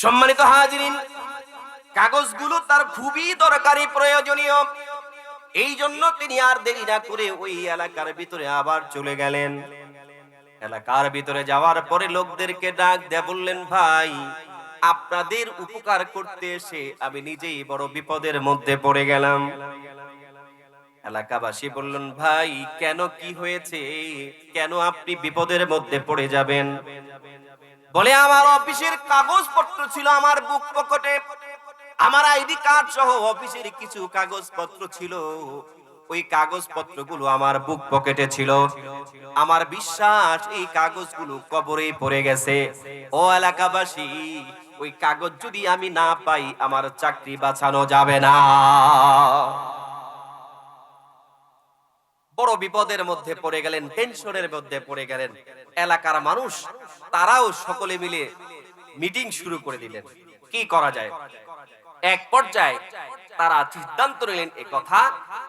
সম্মানিত হাজিরিন, কাগজগুলো তার খুবই দরকারি, প্রয়োজনীয়। এই জন্য তিনি আর দেরি না করে ওই এলাকার ভিতরে আবার চলে গেলেন। এলাকার ভিতরে যাওয়ার পরে লোকদেরকে ডাক দেয়া বললেন, ভাই, আপনাদের উপকার করতে এসে আমি নিজেই বড় বিপদের মধ্যে পড়ে গেলাম। এলাকাবাসী বললেন, ভাই, কেন কি হয়েছে? কেন আপনি বিপদের মধ্যে পড়ে যাবেন? বলে, আমার অফিসের কাগজপত্র ছিল আমার বুক পকেটে। আমার আইডি কার্ড সহ অফিসের কিছু কাগজপত্র ছিল। ওই কাগজপত্রগুলো আমার বুক পকেটে ছিল। আমার বিশ্বাস, এই কাগজগুলো কবরে পড়ে গেছে। ও এলাকাবাসী, ওই কাগজ যদি আমি না পাই, আমার চাকরি বাঁচানো যাবে না। বড় বিপদের মধ্যে পড়ে গেলেন, টেনশনের মধ্যে পড়ে গেলেন। এলাকার মানুষ, তারাও সকলে মিলে মিটিং শুরু করে দিলেন। কি করা যায়? এক পর্যায়ে তারা সিদ্ধান্ত নিলেন, এ কথা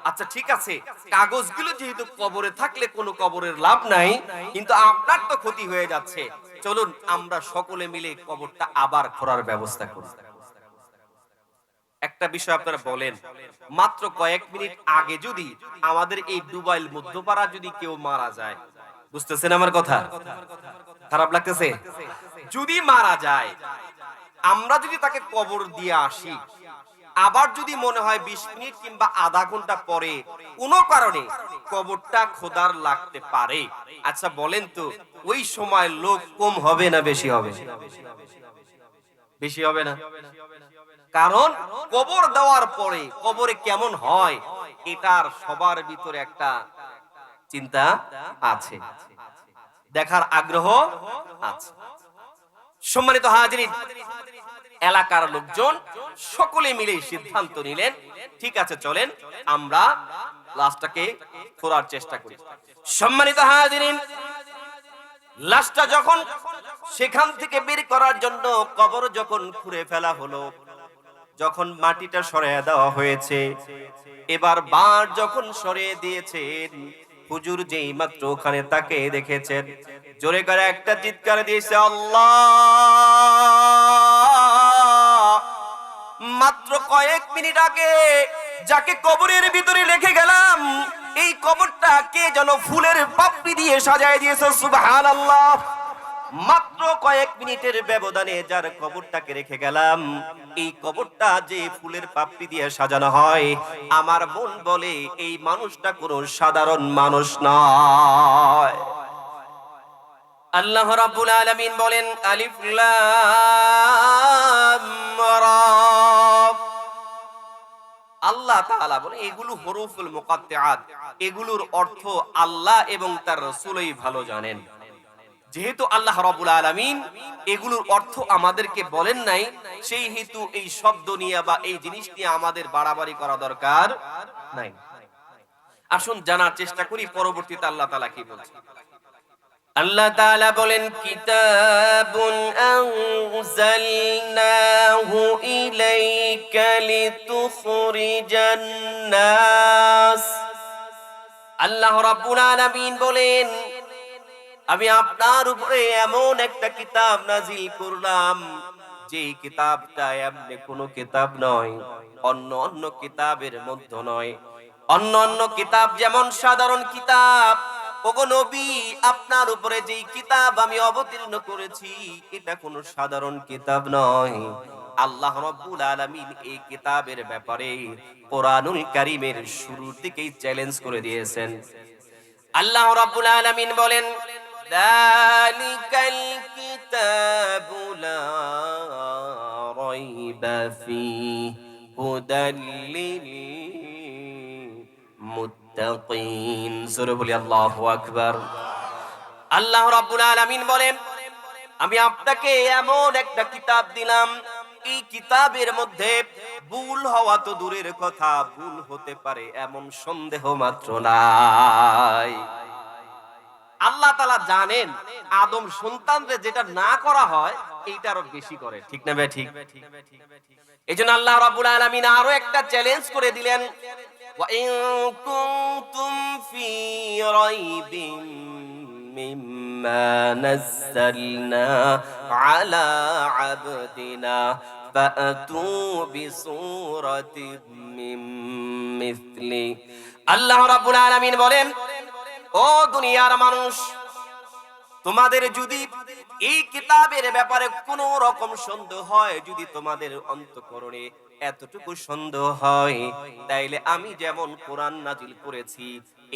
আচ্ছা ঠিক আছে, কাগজগুলো যেহেতু কবরে থাকলে কোনো কবরের লাভ নাই, কিন্তু আপনার তো ক্ষতি হয়ে যাচ্ছে। চলুন, আমরা সকলে মিলে কবরটা আবার খোঁড়ার ব্যবস্থা করি। একটা বিষয় আপনারা বলেন, মাত্র কয়েক মিনিট আগে যদি আমাদের এই ডুবাইল মধ্যপাড়া যদি কেউ মারা যায়, বুঝতেছেন আমার কথা? খারাপ লাগতেছে? যদি মারা যায়, আমরা যদি তাকে কবর দিয়ে আসি, আবার যদি মনে হয় বিশ মিনিট কিংবা আধা ঘণ্টা পরে, কোনো কারণে কবরটা খোদার লাগতে পারে। আচ্ছা বলেন তো, ওই সময় লোক কম হবে না বেশি হবে? বেশি হবে না? কারণ কবর দেওয়ার পরে কবরে কেমন হয়, এটার সবার ভিতরে একটা চিন্তা আছে। দেখার আগ্রহ আছে। সম্মানিত হাজিরিন, এলাকার লোকজন সকলে মিলে সিদ্ধান্ত নিলেন, ঠিক আছে, চলেন, আমরা লাশটাকে খোঁড়ার চেষ্টা করি। সম্মানিত হাজিরিন, লাশটা যখন সেখান থেকে বের করার জন্য কবর যখন খুঁড়ে ফেলা হলো যখন মাটিটা সরিয়ে দেওয়া হয়েছে, এবার বার যখন সরিয়ে দিয়েছেন, হুজুর যেই মাত্র ওখানে তাকে দেখেছেন, জোরে করে একটা চিৎকার দিয়েছে, আল্লাহ! মাত্র কয়েক মিনিট আগে যাকে কবরের ভিতরে রেখে গেলাম, এই কবরটা কে যেন ফুলের পাপড়ি দিয়ে সাজায় দিয়েছে, সুবহানাল্লাহ! মাত্র কয়েক মিনিটের ব্যবধানে যার কবরটাকে রেখে গেলাম, এই কবরটা যে ফুলের পাপড়ি দিয়ে সাজানো হয়, আমার মন বলে এই মানুষটা কোনো সাধারণ মানুষ নয়। আল্লাহ রাব্বুল আলামিন বলেন, আলিফ লাম রা। আল্লাহ তাআলা বলে এগুলো হরুফুল মুকাত্তিআত এগুলোর অর্থ আল্লাহ এবং তার রাসূলই ভালো জানেন। যেহেতু আল্লাহ রাব্বুল আলামিন এগুলোর অর্থ আমাদেরকে বলেন নাই, সেই হেতু এই শব্দ নিয়ে বা এই জিনিস নিয়ে আমাদের বাড়াবাড়ি করা দরকার নাই। আসুন জানার চেষ্টা করি, পরবর্তীতে আল্লাহ তাআলা কি বলছেন? আল্লাহ তাআলা বলেন, কিতাবুন আনজালনাহু ইলাইকা লিতুখরিজান আল্লাহ রাব্বুল আলামিন বলেন আমি আপনার উপরে এমন একটা কিতাব নাজিল করলাম, যে কিতাবটা এমনি কোনো কিতাব নয়, অন্য অন্য কিতাবের মধ্যে নয়। অন্য অন্য কিতাব যেমন সাধারণ কিতাব আপনার উপরে যেই কিতাব আমি অবতীর্ণ করেছি, এটা কোনো সাধারণ কিতাব নয়। আল্লাহ রাব্বুল আলামিন এই কিতাবের ব্যাপারে কোরআনুল কারীমের শুরুর দিকেই চ্যালেঞ্জ করে দিয়েছেন। আল্লাহ রাব্বুল আলামিন বলেন কিতাবু লা রাইবা ফীহি হুদাল লিল মুত্তাকিন সূরা বলি, আল্লাহু আকবার। আল্লাহ রাব্বুল আলামিন বলেন, আমি আপনাকে এমন একটা কিতাব দিলাম, এই কিতাবের মধ্যে ভুল হওয়া তো দূরের কথা, ভুল হতে পারে এমন সন্দেহ মাত্র নাই। আল্লাহ তালা জানেন আদম সন্তানরে যেটা না করা হয় এইটা আরো বেশি করে ঠিক না বে ঠিক এই জন্য আল্লাহ রাবুল আলমিন আরো একটা চ্যালেঞ্জ করে দিলেন وَإِن كُنتُمْ فِي رَيْبٍ مما نزلنا على عبدنا فأتوا بسورة من مثله আল্লাহ রাব্বুল আলামিন বলেন ও দুনিয়ার মানুষ, তোমাদের যদি এই কিতাবের ব্যাপারে কোন রকম সন্দেহ হয়, যদি তোমাদের অন্তকরণে এতটুকু সন্দেহ হয়, তাইলে আমি যেমন কোরআন নাজিল করেছি,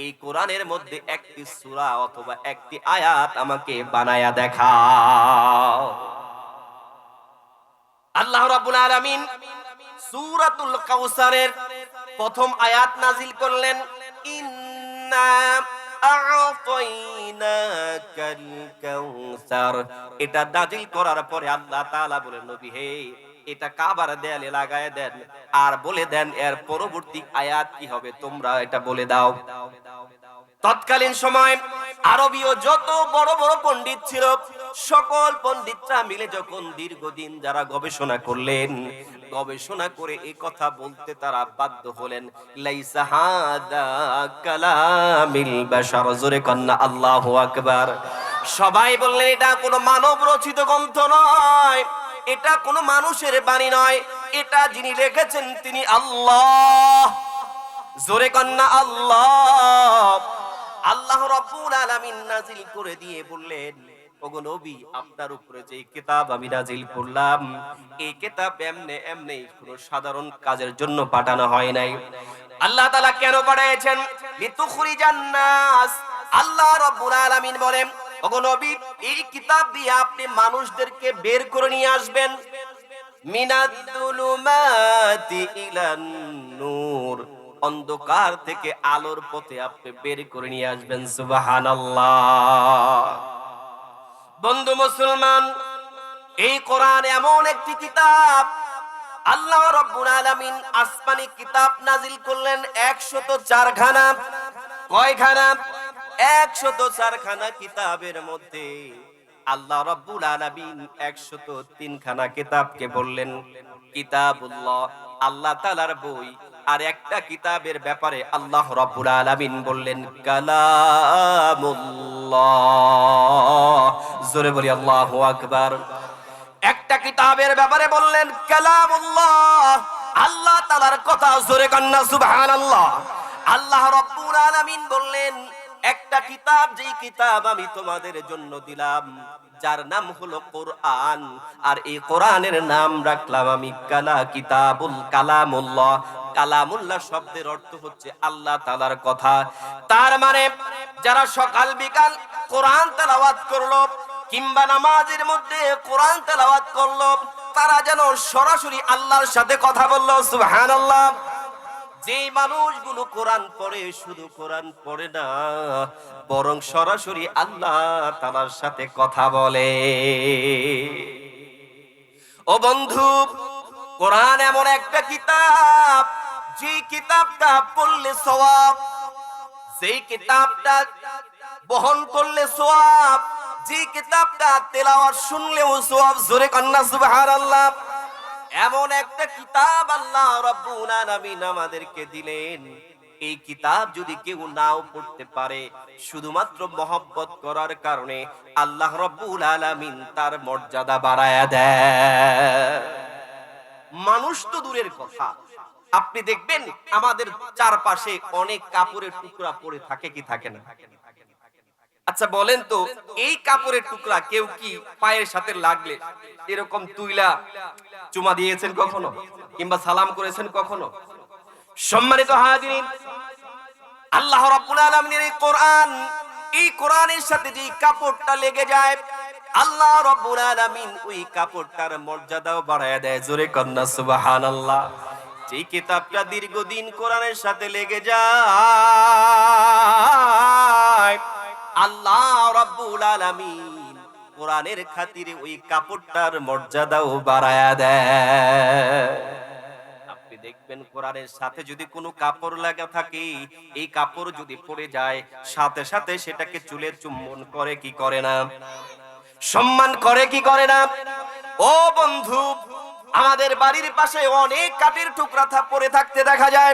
এই কোরআনের মধ্যে একটি সূরা অথবা একটি আয়াত আমাকে বানায়া দেখাও। আল্লাহ রাব্বুল আলামিন সূরাতুল কাউসারের প্রথম আয়াত নাজিল করলেন, ইন্না এটা নাজিল করার পরে আল্লাহ তাআলা বলেন, নবী, হে, এটা কাবার দেয়ালে লাগায় দেন আর বলে দেন, এর পরবর্তী আয়াত কি হবে? তোমরা এটা বলে দাও। তৎকালীন সময় আরবীয় যত বড় বড় পণ্ডিত ছিল, সকল পণ্ডিতরা মিলে যখন দীর্ঘদিন যারা গবেষণা করলেন গবেষণা করে এই কথা বলতে তারা বাধ্য হলেন। লাইসা হাদা আকবার। সবাই বললেন, এটা কোনো মানব রচিত গ্রন্থ নয়। এটা কোনো মানুষের বাণী নয়। এটা যিনি লিখেছেন তিনি আল্লাহ। জোরে কন্যা, আল্লাহ। আল্লাহ রাব্বুল আলামিন নাজিল করে দিয়ে বললেন নবী, আপনার উপরে যে কিতাব আমি করলাম, এই কিতাব এমনে কোনো সাধারণ কাজের জন্য পাঠানো হয় নাই। আল্লাহ তাআলা কেন পাঠিয়েছেন আল্লাহ রাব্বুল আলামিন বলেন, ওগো নবী, এই কিতাব দিয়ে আপনি মানুষদেরকে বের করে নিয়ে আসবেন। মিনাদুলুমাতি ইলান নূর। অন্ধকার থেকে আলোর পথে আপনি বের করে নিয়ে আসবেন, সুবহানাল্লাহ। বন্ধু মুসলমান, এই কোরআন এমন একটি কিতাব, আল্লাহ রাব্বুল আলামিন আসমানি কিতাব নাজিল করলেন 104 খানা। কয়খানা 104 খানা কিতাবের মধ্যে আল্লাহ রাব্বুল আলামিন 103 খানা কিতাবকে বললেন, কিতাবুল্লাহ, আল্লাহ তাআলার বই আর একটা কিতাবের ব্যাপারে আল্লাহ রাব্বুল আলামিন বললেন, কালামুল্লাহ। জোরে বলি, আল্লাহু আকবার। একটা কিতাবের ব্যাপারে বললেন, কালামুল্লাহ, আল্লাহ তাআলার কথা জোরে কন্না, সুবহানাল্লাহ। আল্লাহ রাব্বুল আলামিন বললেন, একটা কিতাব, যেই কিতাব আমি তোমাদের জন্য দিলাম, যার নাম হলো কোরআন, আর এই কোরআনের নাম রাখলাম আমি কালা কিতাবুল কালামুল্লাহ। কালামুল্লাহ শব্দের অর্থ হচ্ছে আল্লাহ তাআলার কথা। তার মানে যারা সকাল বিকাল কোরআন তেলাওয়াত করল কিংবা নামাজের মধ্যে কোরআন তেলাওয়াত করল, তারা যেন সরাসরি আল্লাহর সাথে কথা বলল, সুবহানাল্লাহ। যে মানুষগুলো কোরআন পড়ে, শুধু কোরআন পড়ে না, বরং সরাসরি আল্লাহ তালার সাথে কথা বলে। ও বন্ধু, কোরআন এমন একটা কিতাব যে কিতাবটা পড়লে সওয়াব সেই কিতাবটা বহন করলে সোয়াব যে কিতাবটা তেলাওয়াত শুনলেও সোয়াব জোরে কন্যা সুবহানাল্লাহ। এমন একটা কিতাব আল্লাহ রাব্বুল আলামিন আমাদেরকে দিলেন। এই কিতাব যদি কেউ নাও পড়তে পারে, শুধুমাত্র মহব্বত করার কারণে আল্লাহ রাব্বুল আলামিন তার মর্যাদা বাড়ায়া দেয় মানুষ তো দূরের কথা। আপনি দেখবেন, আমাদের চারপাশে অনেক কাপড়ের টুকরা পড়ে থাকে কি থাকে না? আচ্ছা বলেন তো, এই কাপড়ের টুকরা কেউ কি পায়ের সাথে লাগলে এরকম তুইলা চুমা দিয়েছেন কখনো কিংবা সালাম করেছেন কখনো? সম্মানিত হাজিরিন, আল্লাহ রাব্বুল আলামিনের এই কোরআন, এই কোরআনের সাথে যে কাপড়টা লেগে যায়, আল্লাহ রাব্বুল আলামিন ওই কাপড়টার মর্যাদাও বাড়ায় দেয়। জোরে কন্না সুবহানাল্লাহ। যে কিতাবটা দীর্ঘদিন কোরআনের সাথে লেগে যায় কোরআনের খাতিরে ওই কাপড়টার মর্যাদাও বাড়ায়া দেয়। দেখবেন কোরআনের সাথে যদি কোনো কাপড় লাগা থাকে, এই কাপড় যদি পড়ে যায়, সাথে সাথে সেটাকে চুলে চুম্বন করে কি করে না? সম্মান করে কি করে না? ও বন্ধু, আমাদের বাড়ির পাশে অনেক কাঠের টুকরা পড়ে থাকতে দেখা যায়।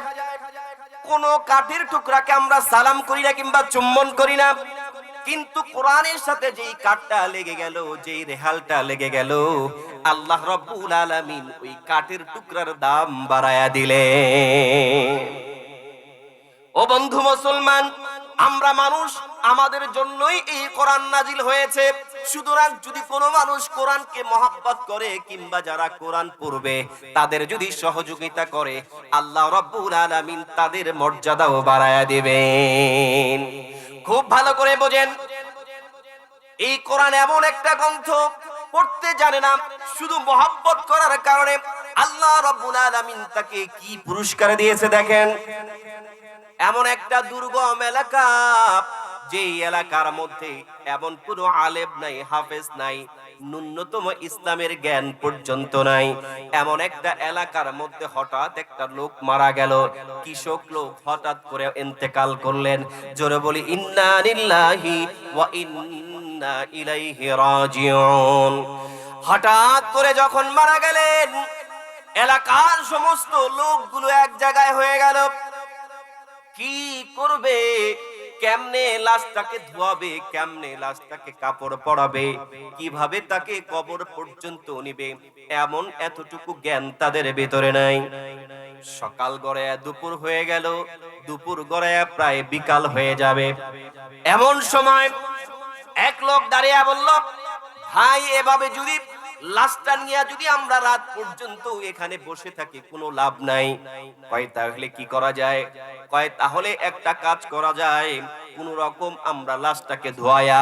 কোন কাঠের টুকরাকে আমরা সালাম করি না কিংবা চুম্বন করি না। কিন্তু কোরআনের সাথে যেই কাঠটা লেগে গেল, যেই রেহালটা লেগে গেল, আল্লাহ রব্বুল আলামিন ওই কাঠের টুকরার দাম বাড়ায়া দিলে ও বন্ধু মুসলমান, আমরা মানুষ, আমাদের জন্যই এই কোরআন নাজিল হয়েছে। সুতরাং যদি কোনো মানুষ কোরআনকে মহাব্বত করে কিংবা যারা কোরআন পড়বে, তাদের যদি সহযোগিতা করে, আল্লাহ রব্বুল আলামিন তাদের মর্যাদাও বাড়ায়া দিবেন। খুব ভালো করে বোঝেন। এই কোরআন এমন একটা গ্রন্থ, পড়তে জানে না, শুধু মহাব্বত করার কারণে আল্লাহ রব্বুল আলামিন তাকে কি পুরস্কার দিয়েছে দেখেন? এমন একটা দুর্গম এলাকা যে এলাকার মধ্যে এমন কোনো আলেম নাই, হাফেজ নাই, ন্যূনতম ইসলামের জ্ঞান পর্যন্ত নাই। এমন একটা এলাকার মধ্যে হঠাৎ একটা লোক মারা গেল। কৃষক লোক হঠাৎ করে ইন্তেকাল করলেন। জোরে বলি, ইন্না ওয়া ইন্না ইলাইহি রাজিউন। হঠাৎ করে যখন মারা গেলেন, এলাকার সমস্ত লোকগুলো এক জায়গায় হয়ে গেল। কি করবে? কেমনে লাশটাকে ধোয়াবে, কেমনে লাশটাকে কাপড় পরাবে, কীভাবে তাকে কবর পর্যন্ত নিবে, এমন এতটুকু জ্ঞান তাদের ভেতরে নাই। সকাল গড়ায় দুপুর হয়ে গেল, দুপুর গড়ায় প্রায় বিকাল হয়ে যাবে। এমন সময় এক লোক দাঁড়িয়ে বলল, ভাই, এভাবে যদি লাশটা নিয়ে যদি আমরা রাত পর্যন্ত এখানে বসে থাকি, কোনো লাভ নাই। কয়, তাহলে কি করা যায়? কয়, তাহলে একটা কাজ করা যায়। কোন রকম আমরা লাশটাকে ধোয়ায়া,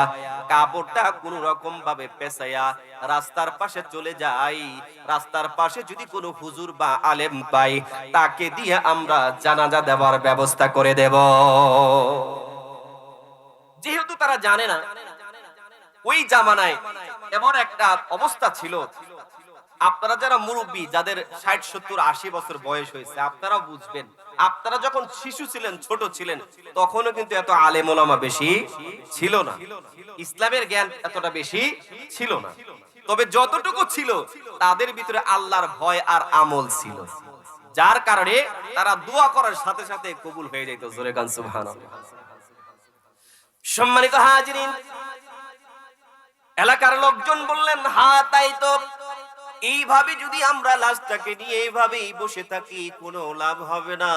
কাপড়টা কোন রকম ভাবে পেঁচাইয়া রাস্তার পাশে চলে যাই। রাস্তার পাশে যদি কোনো হুজুর বা আলেম পাই, তাকে দিয়ে আমরা জানাজা দেওয়ার ব্যবস্থা করে দেব। যেহেতু তারা জানে না, ওই জামানায় এমন একটা অবস্থা ছিল। আপনারা যারা মুরব্বী, যাদের ষাট, সত্তর, আশি বছর বয়স হয়েছে, আপনারাও বুঝবেন। আপনারা যখন শিশু ছিলেন, ছোট ছিলেন, তখনও কিন্তু এত আলেম ওলামা বেশি ছিল না। ইসলামের জ্ঞান এতটা বেশি ছিল না। তবে যতটুকু ছিল, তাদের ভিতরে আল্লাহর ভয় আর আমল ছিল। যার কারণে তারা দোয়া করার সাথে সাথে কবুল হয়ে যেত জোরে গান, সুবহানাল্লাহ। সম্মানিত হাজিরিন এলাকার লোকজন বললেন, হা, তাই তো। এইভাবে যদি আমরা লাশটাকে নিয়ে এইভাবেই বসে থাকি, কোনো লাভ হবে না।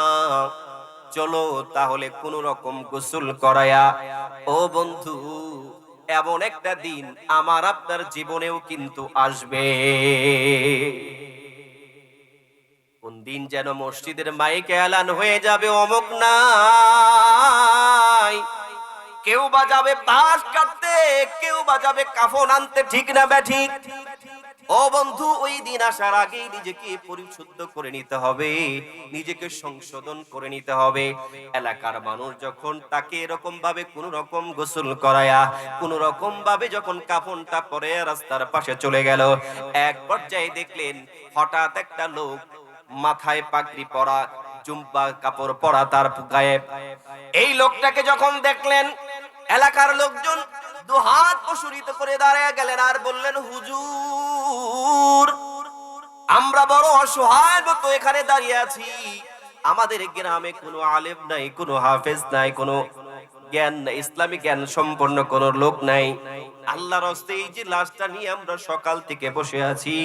চলো তাহলে কোন রকম গোসল করায়া, ও বন্ধু, এমন একটা দিন আমার আপনার জীবনেও কিন্তু আসবে। কোন দিন যেন মসজিদের মাইকে এলান হয়ে যাবে অমুক নাই। কেউ বা যাবে বাঁশ কাটতে, কেউ বা যাবে কাফন আনতে, ঠিক না ব্যাঠিক ও বন্ধু, ওই দিন আসার আগেই নিজেকে পরিশুদ্ধ করে নিতে হবে, নিজেকে সংশোধন করে নিতে হবে। এলাকার মানুষ যখন তাকে এরকম ভাবে কোন রকম গোসল করায়া কোন রকম ভাবে যখন কাফনটা পরে রাস্তার পাশে চলে গেল, এক পর্যায়ে দেখলেন হঠাৎ একটা লোক মাথায় পাগড়ি পরা জুম্বা কাপড় পরা তার গায়ে। এই লোকটাকে যখন দেখলেন এলাকার লোকজন দু হাত প্রসরিত করে দাঁড়িয়ে গেলেন আর বললেন, হুজুর, আমরা বড় অসহায় মতো এখানে দাঁড়িয়ে আছি। আমাদের গ্রামে কোনো আলেম নাই, কোনো হাফেজ নাই, কোনো জ্ঞান নাই ইসলামিক জ্ঞান সম্পন্ন কোন লোক নাই। আল্লাহর হস্তে এই যে লাশটা নিয়ে আমরা সকাল থেকে বসে আছি,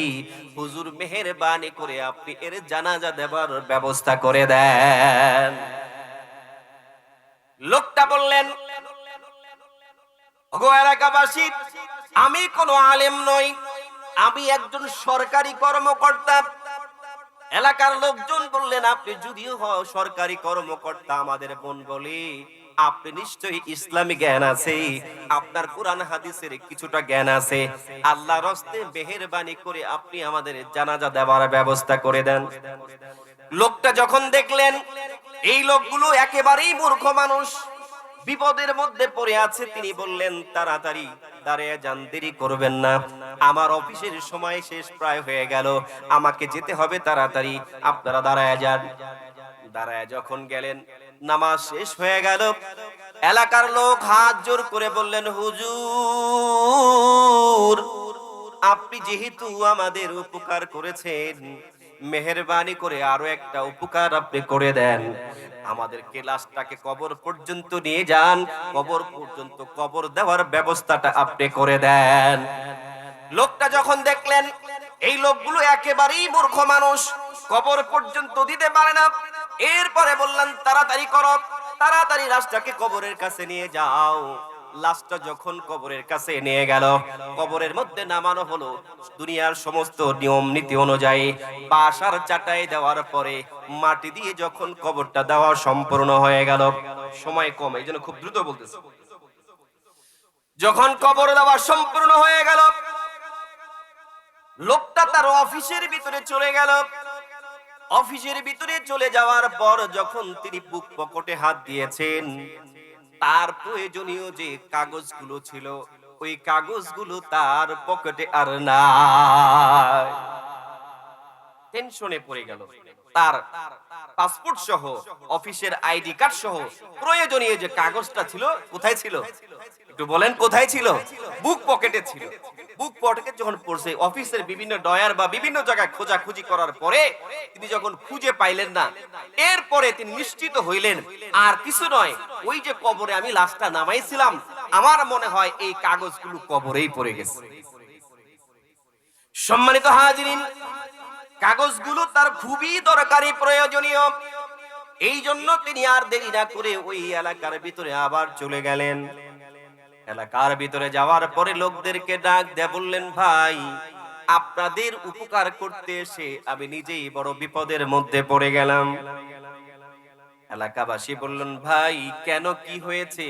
হুজুর মেহেরবানি করে আপনি এর জানাজা দেবার ব্যবস্থা করে দেন। লোকটা বললেন আমি কোনো আলেম নই। আমি একজন সরকারি কর্মকর্তা। এলাকার লোকজন বললেন, আপনি যদিও সরকারি কর্মকর্তা আমাদের বোন বলি, আপনি নিশ্চয়ই ইসলামী জ্ঞান আছে। আপনার কোরআন হাদিসের কিছুটা জ্ঞান আছে। আল্লাহ রস্তে মেহেরবানি করে আপনি আমাদের জানাজা দেওয়ার ব্যবস্থা করে দেন। লোকটা যখন দেখলেন, এই লোকগুলো একেবারেই মূর্খ মানুষ। বিপদের মধ্যে পড়ে আছে, তিনি বললেন, তাড়াতাড়ি দাঁড়িয়ে যান, দেরি করবেন না। আমার অফিসের সময় শেষ প্রায় হয়ে গেল। আমাকে যেতে হবে তাড়াতাড়ি। আপনারা দাঁড়ায় যান। দাঁড়ায় যখন গেলেন, নামাজ শেষ হয়ে গেল। এলাকার লোক হাত জোর করে বললেন, হুজুর, আপনি যেহেতু আমাদের উপকার করেছেন মেহেরবানি করে আরও একটা উপকার আপনি করে দেন। আমাদেরকে লাশটাকে কবর পর্যন্ত নিয়ে যান। কবর পর্যন্ত কবর দেওয়ার ব্যবস্থাটা আপনি করে দেন। লোকটা যখন দেখলেন, এই লোকগুলো একেবারেই মূর্খ মানুষ, কবর পর্যন্ত দিতে পারে না। এরপরে বললেন, তাড়াতাড়ি করো, তাড়াতাড়ি লাশটাকে কবরের কাছে নিয়ে যাও। লাশটা যখন কবরের কাছে নিয়ে গেল, কবরের মধ্যে নামানো হলো। দুনিয়ার সমস্ত নিয়ম নীতি অনুযায়ী বাসার চাটাই দেওয়ার পরে মাটি দিয়ে যখন কবরটা দেওয়া সম্পূর্ণ হয়ে গেল, সময় কম, এই জন্য খুব দ্রুত বলতেছে। যখন কবর দেওয়া সম্পূর্ণ হয়ে গেল, লোকটা তার অফিসের ভিতরে চলে গেল। অফিসের ভিতরে চলে যাওয়ার পর যখন তিনি বুক পকেটে হাত দিয়েছেন তার প্রয়োজনীয় যে কাগজগুলো ছিল, ওই কাগজগুলো তার পকেটে আর নাই। টেনশনে পড়ে গেল। তার পাসপোর্ট সহ, অফিসের আইডি কার্ড সহ, প্রয়োজনীয় যে কাগজটা ছিল, কোথায় ছিল? একটু বলেন, কোথায় ছিল? বুক পকেটে ছিল। বুক পকেটে যখন পড়ছে, অফিসের বিভিন্ন ডয়ার বা বিভিন্ন জায়গায় খোঁজাখুঁজি করার পরে তিনি যখন খুঁজে পাইলেন না, এরপরে তিনি নিশ্চিত হইলেন, আর কিছু নয়, ওই যে কবরে আমি লাশটা নামাইছিলাম, আমার মনে হয় এই কাগজগুলো কবরেই পড়ে গেছে। সম্মানিত হাজিরিন, কাগজগুলো তার খুবই দরকারি, প্রয়োজনীয়। এই জন্য তিনি আর দেরি না করে ওই এলাকার ভিতরে আবার চলে গেলেন। এলাকার ভিতরে যাওয়ার পরে লোকদেরকে ডাক দিয়ে বললেন, ভাই, আপনাদের উপকার করতে এসে আমি নিজেই বড় বিপদের মধ্যে পড়ে গেলাম। এলাকাবাসী বললেন, ভাই, কেন কি হয়েছে?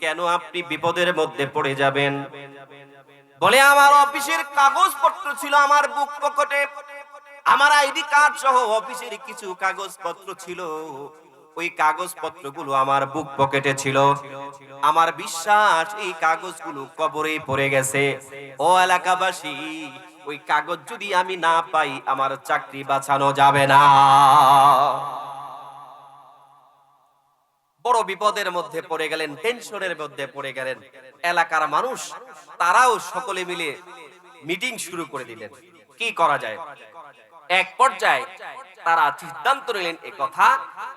কেন আপনি বিপদের মধ্যে পড়ে যাবেন? বলে, আমার অফিসের কাগজপত্র ছিল আমার বুক পকেটে। আমার আইডি কার্ড সহ অফিসের কিছু কাগজপত্র ছিল। ওই কাগজপত্রগুলো আমার বুক পকেটে ছিল। আমার বিশ্বাস এই কাগজগুলো কবরে পড়ে গেছে। ও এলাকাবাসী, ওই কাগজ যদি আমি না পাই, আমার চাকরি বাঁচানো যাবে না। বড় বিপদের মধ্যে পড়ে গেলেন, টেনশনের মধ্যে পড়ে গেলেন। এলাকার মানুষ, তারাও সকলে মিলে মিটিং শুরু করে দিলেন। কি করা যায়? এক পর্যায়ে তারা সিদ্ধান্ত নিলেন এ কথা।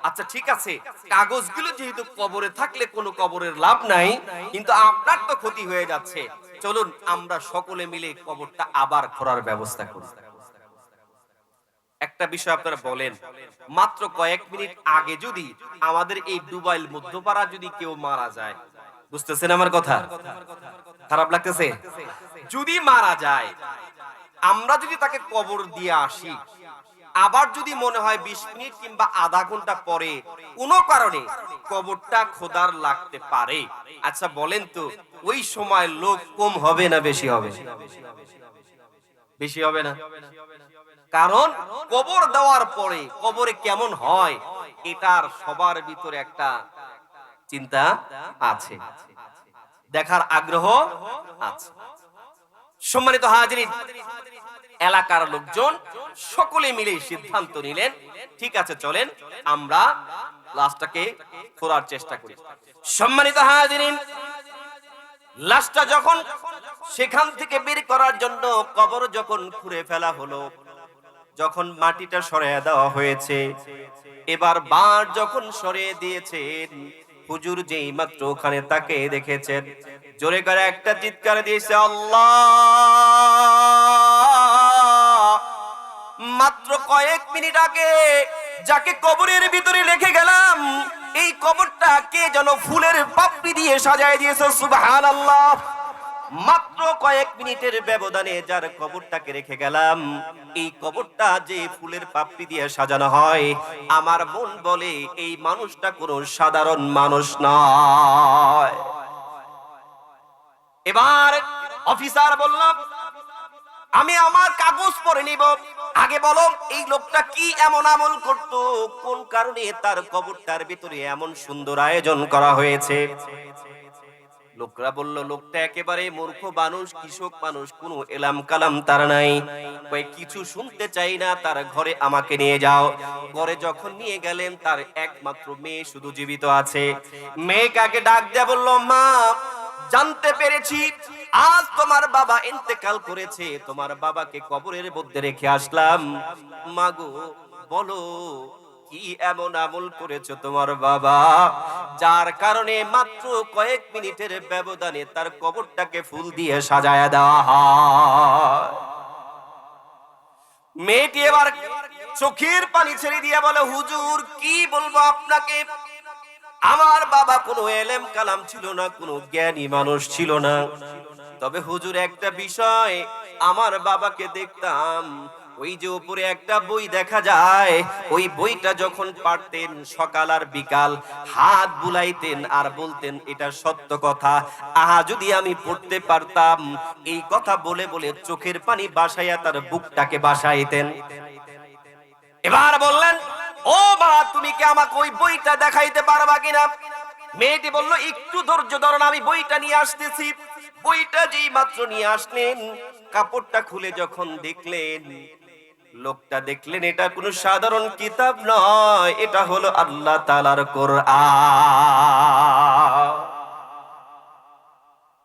আচ্ছা ঠিক আছে, কাগজগুলো যেহেতু কবরে থাকলে কোনো কবরের লাভ নাই, কিন্তু আপনার তো ক্ষতি হয়ে যাচ্ছে। চলুন, আমরা সকলে মিলে কবরটা আবার খোঁড়ার ব্যবস্থা করি। একটা বিষয় আপনারা বলেন, মাত্র কয়েক মিনিট আগে যদি আমাদের এই দুবাইল মধ্যপাড়া যদি কেউ মারা যায়, বুঝতেছেন আমার কথা? খারাপ লাগতেছে? যদি মারা যায়, আমরা যদি তাকে কবর দিয়ে আসি আবার যদি মনে হয় বিশ মিনিট কিংবা আধা ঘণ্টা পরে, কোনো কারণে কবরটা খোদার লাগতে পারে। আচ্ছা বলেন তো, ওই সময় লোক কম হবে না বেশি হবে? বেশি হবে না? কারণ কবর দেওয়ার পরে কবরে কেমন হয়, এটার সবার ভিতরে একটা চিন্তা আছে। দেখার আগ্রহ আছে। সম্মানিত হাজিরিন এলাকার লোকজন সকলে মিলে সিদ্ধান্ত নিলেন, ঠিক আছে, চলেন, আমরা লাশটাকে খোঁড়ার চেষ্টা করি। সম্মানিত হাজিরিন, লাশটা যখন সেখান থেকে বের করার জন্য কবর যখন খুঁড়ে ফেলা হলো, যখন মাটিটা সরিয়ে দেওয়া হয়েছে, এবার বার যখন সরিয়ে দিয়েছেন, হুজুর যেই মাত্র ওখানে তাকে দেখেছেন, জোরে করে একটা চিৎকার দিয়েছে, আল্লাহ! কয়েক মিনিট আগে যাকে কবরের ভিতরে রেখে গেলাম, এই কবরটা কে যেন ফুলের পাপড়ি দিয়ে সাজায় দিয়েছে, সুবহানাল্লাহ। মাত্র কয়েক মিনিটের ব্যবধানে যার কবরটাকে রেখে গেলাম, এই কবরটা যে ফুলের পাপড়ি দিয়ে সাজানো হয়, আমার মন বলে এই মানুষটা কোনো সাধারণ মানুষ নয়। এবার অফিসার বললাম আমি আমার কাগজ পরে নিব। আগে বলো, এই লোকটা কি এমন আমল করত? কোন কারণে তার কবরটার ভিতরে এমন সুন্দর আয়োজন করা হয়েছে? লোকরা বলল, লোকটা একেবারে মূর্খ মানুষ, কৃষক মানুষ, কোনো এলাম কালাম তার নাই। কিছু শুনতে চাই না, তার ঘরে আমাকে নিয়ে যাও। ঘরে যখন নিয়ে গেলেন, তার একমাত্র মেয়ে শুধু জীবিত আছে। মেয়ে কাকে ডাক দেয়া বলল, মা, জানতে পেরেছি আজ তোমার বাবা ইন্তেকাল করেছে, তোমার বাবাকে কবরের মধ্যে রেখে আসলাম। মাগো, বলো, কি এমন আমল করেছ তোমার বাবা? যার কারণে মাত্র কয়েক মিনিটের ব্যবধানে তার কবরটাকে ফুল দিয়ে সাজায় দেওয়া হয়। মেয়েটি এবার চোখের পানি ছেড়ে দিয়ে বলে, হুজুর, কি বলব আপনাকে? আমার বাবা কোনো এলেম কালাম ছিল না, কোনো জ্ঞানী মানুষ ছিল না। তবে হুজুর, একটা বিষয় আমার বাবাকে দেখতাম, ওই যে উপরে একটা বই দেখা যায়, ওই বইটা যখন পারতেন সকাল আর বিকাল, হাত বুলাইতেন আর বলতেন, এটা সত্য কথা, আহা, যদি আমি পড়তে পারতাম। এই কথা বলে বলে চোখের পানি বাসাইয়া তার বুকটাকে বাসাইতেন। এবার বললেন, ও মা, তুমি কি আমাকে ওই বইটা দেখাইতে পারবা কিনা? মেয়েটি বলল, একটু ধৈর্য ধরুন আমি বইটা নিয়ে আসতেছি। বইটা যেই মাত্র নিয়ে আসলেন, কাপড়টা খুলে যখন দেখলেন, লোকটা দেখলেন, এটা কোনো সাধারণ কিতাব নয়, এটা হলো আল্লাহ তালার কোরআন।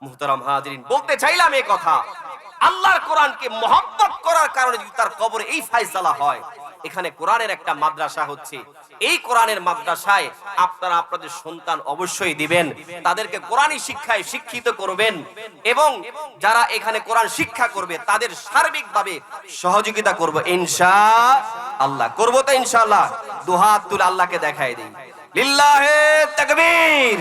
মুহতারাম হাজিরিন, বলতে চাইলাম এই কথা, আল্লাহর কোরআনকে মহব্বত করার কারণে যদি তার কবরে এই ফায়সালা হয় এখানে কোরআনের একটা মাদ্রাসা হচ্ছে। এই কোরআনের মাদ্রাসায় আপনারা আপনাদের সন্তান অবশ্যই দিবেন, তাদেরকে কোরআনী শিক্ষায় শিক্ষিত করবেন এবং যারা এখানে কোরআন শিক্ষা করবে, তাদের সার্বিকভাবে সহযোগিতা করব। ইনশা আল্লাহ। করব তো ইনশাআল্লাহ। দুহাত আল্লাহকে দেখাই দিই। লিল্লাহে তাকবীর।